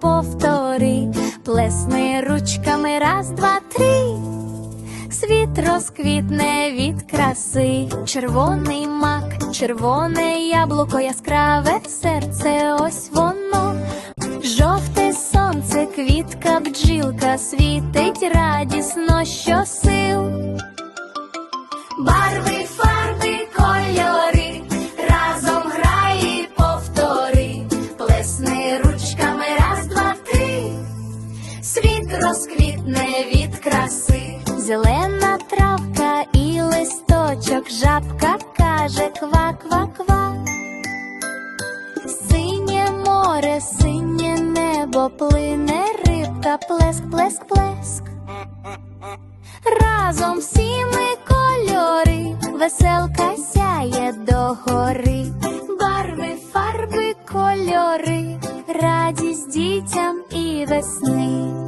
повтори, плесни ручками раз, два, три. Світ розквітне від краси, червоний мак, червоне яблуко, яскраве серце, ось воно. Жовте сонце, квітка, бджілка, світить радісно щосил. Барви, Світ розквітне від краси, зелена травка і листочок, жабка каже ква-ква-ква. Синє море, синє небо, плине рибка, плеск, плеск, плеск. Разом всі ми кольори, веселка сяє догори, барви, фарби, кольори, радість дітям і весни.